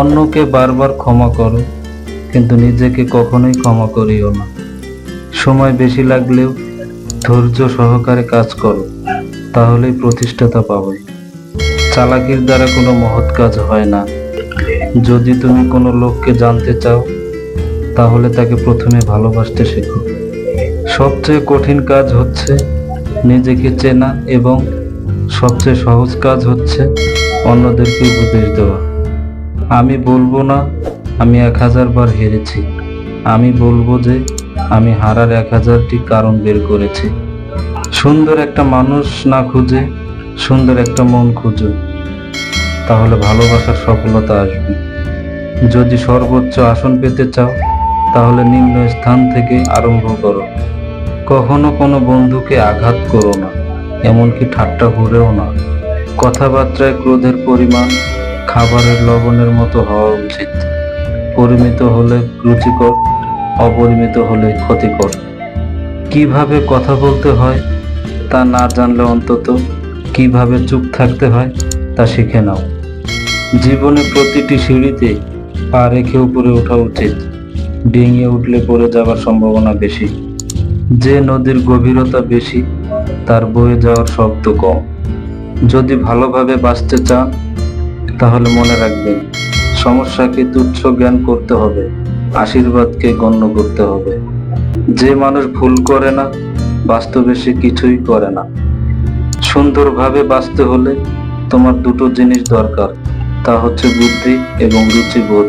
অন্যকে বারবার ক্ষমা করো, কিন্তু নিজেকে কখনোই ক্ষমা করিও না। সময় বেশি লাগলেও ধৈর্য সহকারে কাজ করো, তাহলেই প্রতিষ্ঠাতা পাবে। চালাকির দ্বারা কোনো মহৎ কাজ হয় না। যদি তুমি কোনো লোককে জানতে চাও, তাহলে তাকে প্রথমে ভালোবাসতে শেখো। সবচেয়ে কঠিন কাজ হচ্ছে নিজেকে চেনা এবং সবচেয়ে সহজ কাজ হচ্ছে অন্যদেরকে উপদেশ দেওয়া। আমি বলব না, আমি এক হাজার বার হেরেছি। আমি বলব যে, আমি হারার এক হাজারটি কারণ বের করেছি। সুন্দর একটা মানুষ না খুঁজে, সুন্দর একটা মন খুঁজো। তাহলে ভালোবাসার সফলতা আসবে। যদি সর্বোচ্চ আসন পেতে চাও, তাহলে নিম্ন স্থান থেকে আরম্ভ করো। কখনো কোনো বন্ধুকে আঘাত করো না, এমনকি ঠাট্টা ঘুরেও না। কথাবার্তায় ক্রোধের পরিমাণ খাবারের লবণের মতো হওয়া উচিত। পরিমিত হলে রুচিকর, অপরিমিত হলে ক্ষতিকর। কীভাবে কথা বলতে হয় তা না জানলে অন্তত কীভাবে চুপ থাকতে হয় তা শিখে নাও। জীবনে প্রতিটি সিঁড়িতে পা রেখে উপরে ওঠা উচিত। ডিঙিয়ে উঠলে পড়ে যাওয়ার সম্ভাবনা বেশি। যে নদীর গভীরতা বেশি, তার বয়ে যাওয়ার শব্দ কম। যদি ভালোভাবে বাঁচতে চান তাহলে মনে রাখবেন সমস্যাকে তুচ্ছ জ্ঞান করতে হবে, আশীর্বাদকে গণ্য করতে হবে। যে মানুষ ভুল করে না, বাস্তবে সে কিছুই করে না। সুন্দরভাবে বাঁচতে হলে তোমার দুটো জিনিস দরকার, তা হচ্ছে বুদ্ধি এবং রুচিবোধ।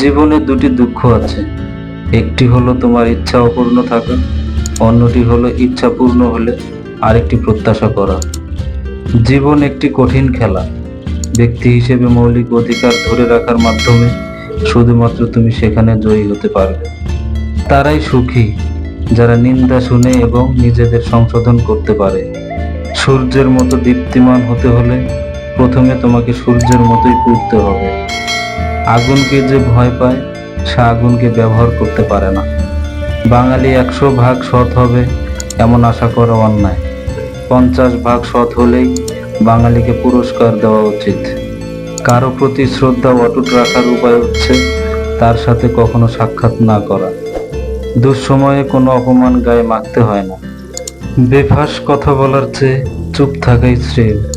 জীবনে দুটি দুঃখ আছে, একটি হলো তোমার ইচ্ছা অপূর্ণ থাকা, অন্যটি হলো ইচ্ছা পূর্ণ হলে আরেকটি প্রত্যাশা করা। জীবন একটি কঠিন খেলা ব্যক্তি হিসেবে মৌলিক অধিকার ধরে রাখার মাধ্যমে শুধুমাত্র তুমি সেখানে জয়ী হতে পারবে। তারাই সুখী যারা নিন্দা শুনে এবং নিজেদের সংশোধন করতে পারে। সূর্যের মতো দীপ্তিমান হতে হলে প্রথমে তোমাকে সূর্যের মতোই পুড়তে হবে। আগুনকে যে ভয় পায়, সে আগুনকে ব্যবহার করতে পারে না। বাঙালি একশো ভাগ সৎ হবে এমন আশা করা অন্যায়। পঞ্চাশ ভাগ সৎ হলেই বাঙালিকে পুরস্কার দেওয়া উচিত। কারও প্রতি শ্রদ্ধা অটুট রাখার উপায় হচ্ছে তার সাথে কখনো সাক্ষাৎ না করা। দুঃসময়ে কোনো অপমান গায়ে মাখতে হয় না। বেফাস কথা বলার চেয়ে চুপ থাকাই শ্রেয়।